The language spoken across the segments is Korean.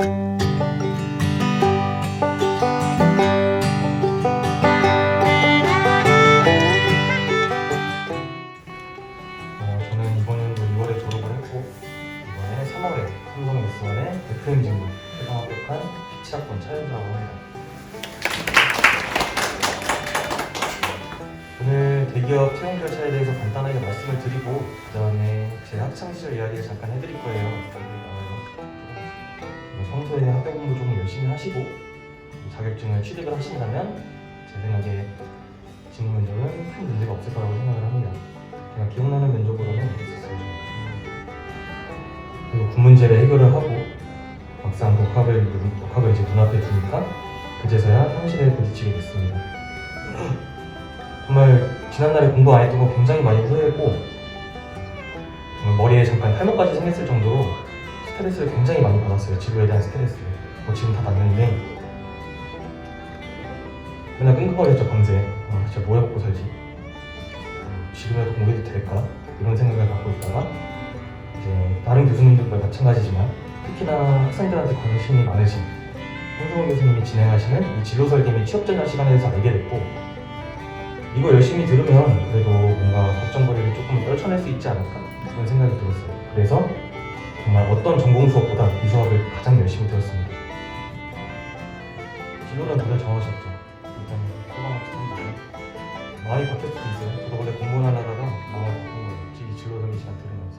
어, 저는 이번 연도 2월에 졸업을 했고 이번에 3월에 삼성 S1의 FM 직무 해당 합격한 17학번 차연자라고 합니다. 오늘 대기업 채용 절차에 대해서 간단하게 말씀을 드리고 그 다음에 제 학창 시절 이야기를 잠깐 해드릴 거예요. 네, 평소에 학교 공부 조금 열심히 하시고 자격증을 취득을 하신다면 제 생각에 직무 면접은 큰 문제가 없을 거라고 생각을 합니다. 제가 기억나는 면접으로는 있었어요. 그리고 군문제를 해결을 하고 막상 눈- 독학을 이제 눈앞에 두니까 그제서야 현실에 부딪히게 됐습니다. 정말 지난날에 공부 안 했던 거 굉장히 많이 후회했고 머리에 잠깐 탈모까지 생겼을 정도로 스트레스를 굉장히 많이 받았어요. 진로에 대한 스트레스를. 뭐 지금 다 났는데 맨날 끙끙거렸죠 밤새. 아 진짜 뭐 해먹고 살지? 지금이라도 공부해도 될까? 이런 생각을 갖고 있다가 이제 다른 교수님들과 마찬가지지만 특히나 학생들한테 관심이 많으신 홍성훈 교수님이 진행하시는 이 진로 설계 및 취업 전략 시간에서 알게 됐고 이거 열심히 들으면 그래도 뭔가 걱정거리를 조금 떨쳐낼 수 있지 않을까 그런 생각이 들었어요. 그래서 정말 어떤 전공 수업보다 이 수업을 가장 열심히 들었습니다. 진로는 다들 정하셨죠. 일단 소방학습 마음이 바뀔 수도 있어요. 저도 원래 공부만 하다가 마음이 바뀐 거예요. 이 진로 설계 시간 들으면서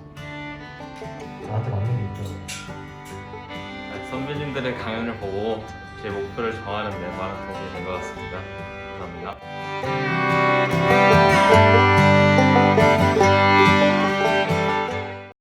나한테 맞는 게 있더라고요. 선배님들의 강연을 보고 제 목표를 정하는 데 많은 도움이 된 것 같습니다. 감사합니다.